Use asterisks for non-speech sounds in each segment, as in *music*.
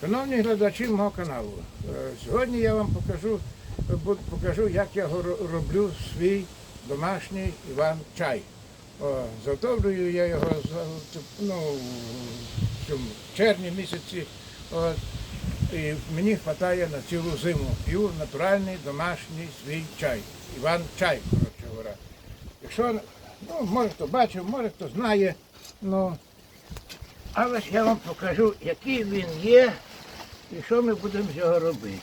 Шановні глядачі мого каналу, е, сьогодні я вам покажу, покажу як я роблю свій домашній Іван чай. Заготовлюю я його ну, в червні місяці. От, і мені вистачає на цілу зиму. П'ю натуральний домашній свій чай. Іван чай, коротше говоря. Якщо, ну, може хто бачив, може хто знає, ну, але ж я вам покажу, який він є і що ми будемо з його робити.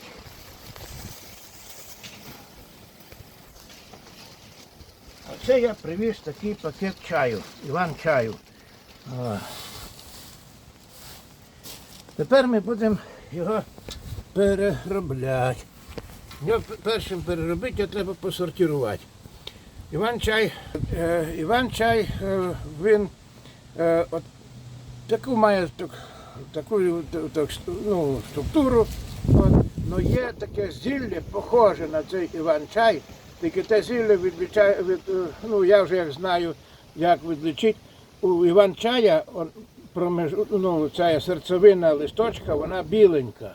Оце я привіз такий пакет чаю, Іван чаю. О. Тепер ми будемо його переробляти. Його першим переробити його треба посортувати. Іван чай, е, Іван чай, е, він е, от таку має таку так, так, ну, структуру. От. Ну є таке зілля, похоже на цей Іван-чай, тільки те зілля відлічає, від, е, ну я вже як знаю, як відлічити. У Іван-чая промеж, ну, ця серцевина листочка, вона біленька.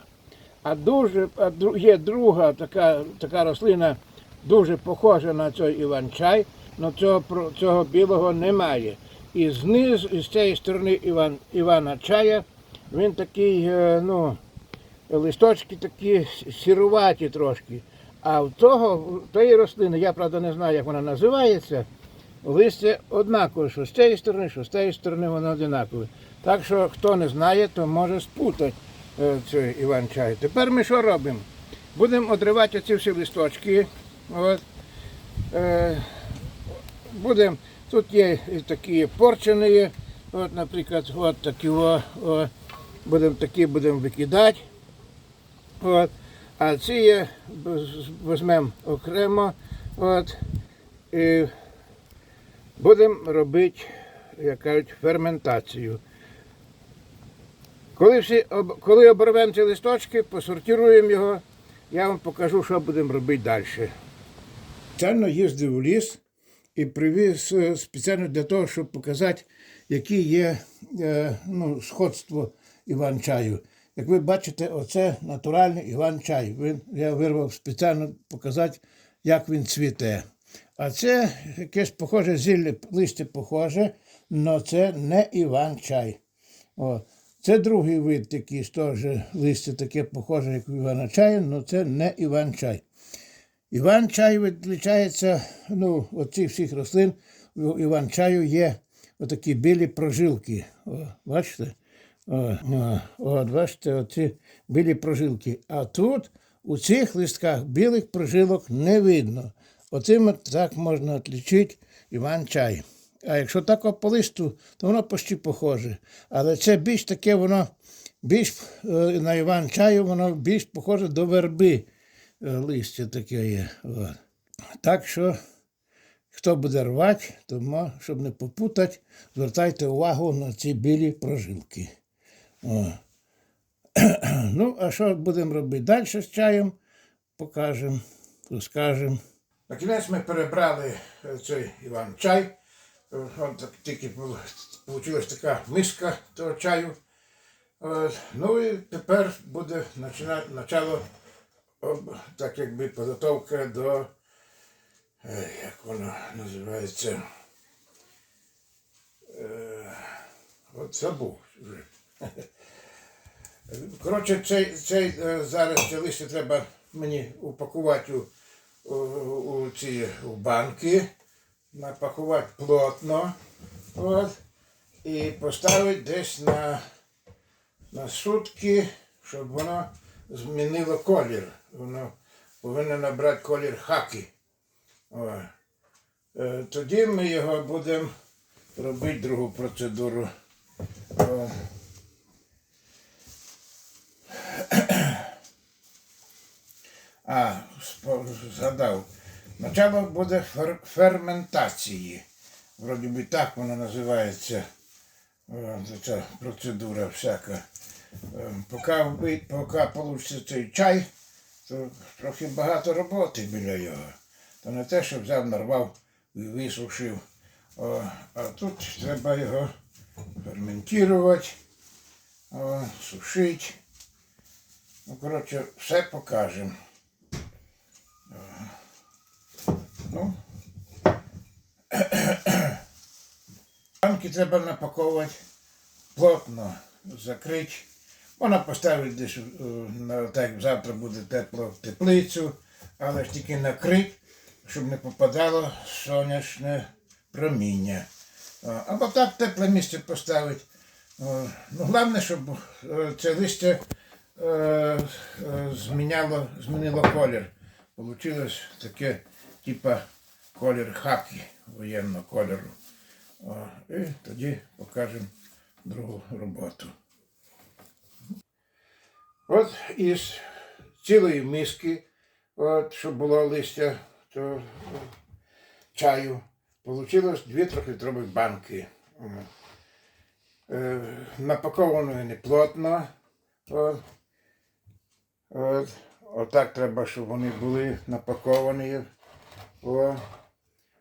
А дуже а є друга така, така рослина, дуже похожа на цей Іван-чай, але цього, цього білого немає. І знизу, і з цієї сторони Іван, Івана чая, він такий, е, ну, листочки такі сіруваті трошки. А в того, тої рослини, я правда не знаю, як вона називається, листя однакове, що з цієї сторони, що з цієї сторони воно однакове. Так що хто не знає, то може спутати е, цей Іван-чай. Тепер ми що робимо? Будемо одривати ці всі листочки. От. Е, будемо, тут є такі порчені, от, наприклад, от такі о, о, будемо такі будемо викидати. От. А ці є, візьмемо окремо. От, і будемо робити, як кажуть, ферментацію. Коли, всі, коли оборвемо ці листочки, посортируємо його, я вам покажу, що будемо робити далі. Спеціально їздив у ліс і привіз е, спеціально для того, щоб показати, які є е, ну, сходство Іван-чаю. Як ви бачите, оце натуральний Іван-чай. Він, я вирвав спеціально показати, як він цвіте. А це якесь похоже зілля, листя похоже, але це не Іван-чай. О, це другий вид такий, теж листя таке похоже, як у Івана чаю, але це не Іван-чай. Іван-чай відлічається, ну, от цих всіх рослин, у Іван-чаю є отакі білі прожилки. О, бачите? От, бачите, оці білі прожилки. А тут у цих листках білих прожилок не видно. Оцим так можна відлічити Іван-чай. А якщо так по листу, то воно почти похоже. Але це більш таке, воно більш е, на Іван-чаю, воно більш похоже до верби е, листя таке є. От. Так що, хто буде рвати, то мо- щоб не попутати, звертайте увагу на ці білі прожилки. О. *clears throat* ну, а що будемо робити далі з чаєм, покажемо, розкажемо. На кінець ми перебрали е, цей Іван чай. Е, От так тільки вийшла така миска того чаю. От. Ну і тепер буде начало, так якби підготовка до, е, як воно називається, е, от забув вже. *laughs* Коротше, цей, цей е, зараз це листя треба мені упакувати у, у, у ці у банки, напакувати плотно от, і поставити десь на, на сутки, щоб воно змінило колір. Воно повинно набрати колір хаки. О. Е, Тоді ми його будемо робити другу процедуру. О. А, згадав. Начало буде фер- ферментації. Вроді би так воно називається. Ця процедура всяка. Е, Поки, поки получиться цей чай, то трохи багато роботи біля його. То не те, що взяв, нарвав і висушив. О, а тут треба його ферментувати, сушити. Ну, коротше, все покажемо. Е, Ну. *coughs* Банки треба напаковувати плотно, закрити. Можна поставити десь е, на так завтра буде тепло в теплицю, але ж тільки накрити, щоб не попадало сонячне проміння. Або так тепле місце поставити. Е, Ну, головне, щоб е, це листя зміняло, змінило колір. Получилось таке, типа колір хакі воєнного кольору. О, і тоді покажемо другу роботу. От із цілої миски, от, щоб було листя то, е, чаю, получилось дві трьохлітрові банки. Е, напаковано не плотно. От. От. Отак треба, щоб вони були напаковані. О.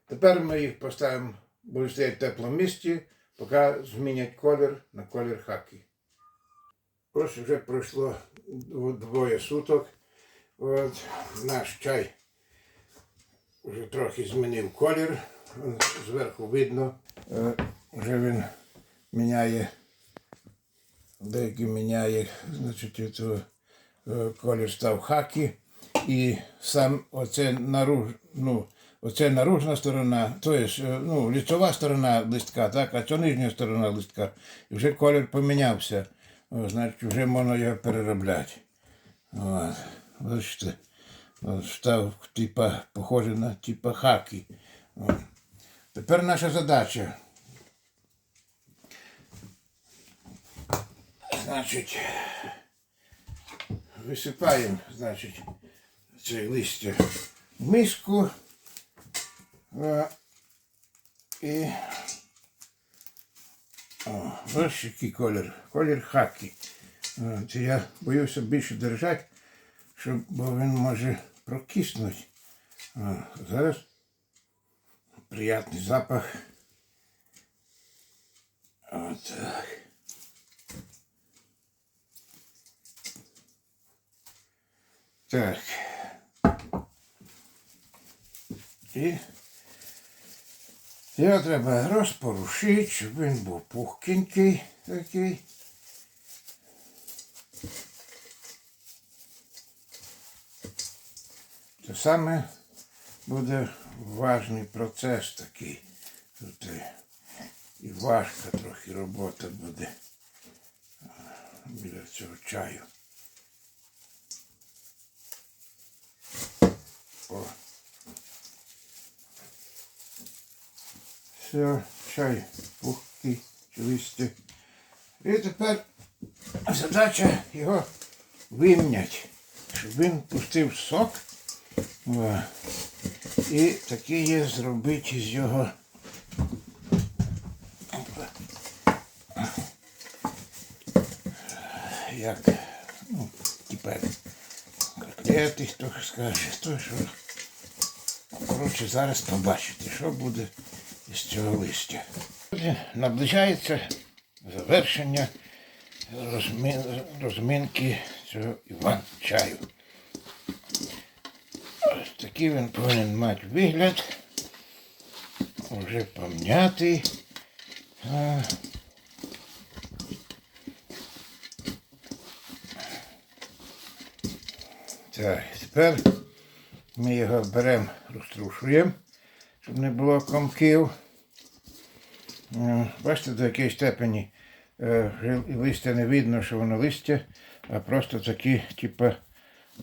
Тепер ми їх поставимо, будуть стояти в теплому місці, поки змінять колір на колір хаки. Ось вже пройшло двоє суток. От, наш чай вже трохи змінив колір. Зверху видно. Е, Вже він міняє, деякі міняє, значить, е, колір став хакі. І сам оце наруж, ну, оце наружна сторона, то є, е, ну, ліцова сторона листка, так, а це нижня сторона листка. І вже колір помінявся. Значить, вже можна його переробляти. От. Бачите, став типа, похожий на типа хаки. От. Тепер наша задача. Значить, висипаємо, значить, це листя в миску. О, і о, ось який колір. Колір хакі. Це я боюся більше держати, щоб, бо він може прокиснути. О, зараз приятний запах. Отак. Так. І його треба розпорушити, щоб він був пухкенький такий. Це саме буде важний процес такий. Тут і важка трохи робота буде біля цього чаю. Все, чай пухкий, чистий. І тепер задача його вимняти, щоб він пустив сок. О. І таке є зробити з його. Як, ну, типа котлети, хто скаже, то що. Коротше, зараз побачите, що буде із цього листя. Наближається завершення розмін, розминки цього Іван чаю. Ось такий він повинен мати вигляд. Уже пом'ятий. Так, тепер ми його беремо, розтрушуємо, щоб не було комків. Е, Бачите, до якої степені е, листя не видно, що воно листя, а просто такі, типа,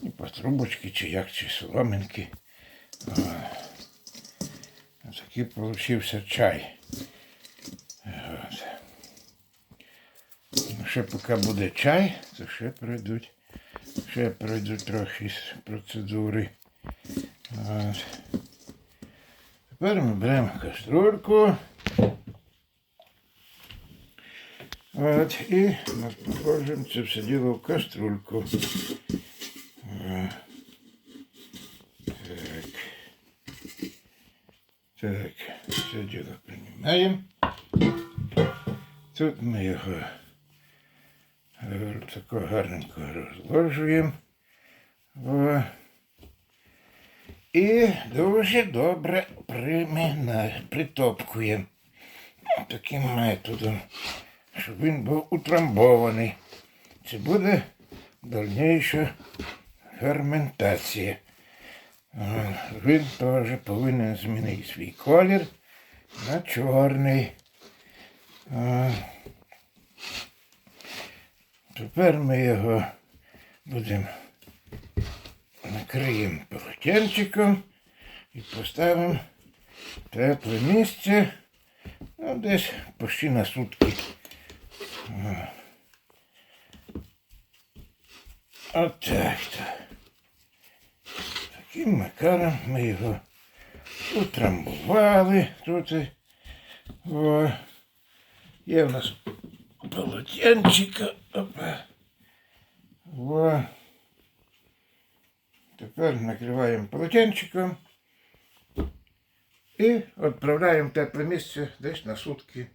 типа трубочки чи як, чи соломинки. Е, Такий получився чай. Ну, Ще поки буде чай, то ще пройдуть, ще пройдуть трохи процедури. От. Тепер беремо каструльку. От, і положимо це все діло в каструльку. Е, Так. Так, це діло приймаємо. Тут ми його Е, Тако гарненько розложуємо. І дуже добре примина, притопкуємо таким методом, щоб він був утрамбований. Це буде дальніша ферментація. Він теж повинен змінити свій колір на чорний. Тепер ми його будемо накриємо полотенчиком і поставимо тепле місце. Ну, десь почти на сутки. О. Отак. то. Таким макаром ми його утрамбували тут. О. Є в нас полотенчика. Опа. О. Тепер накриваємо полотенчиком і відправляємо в тепле місце десь на сутки.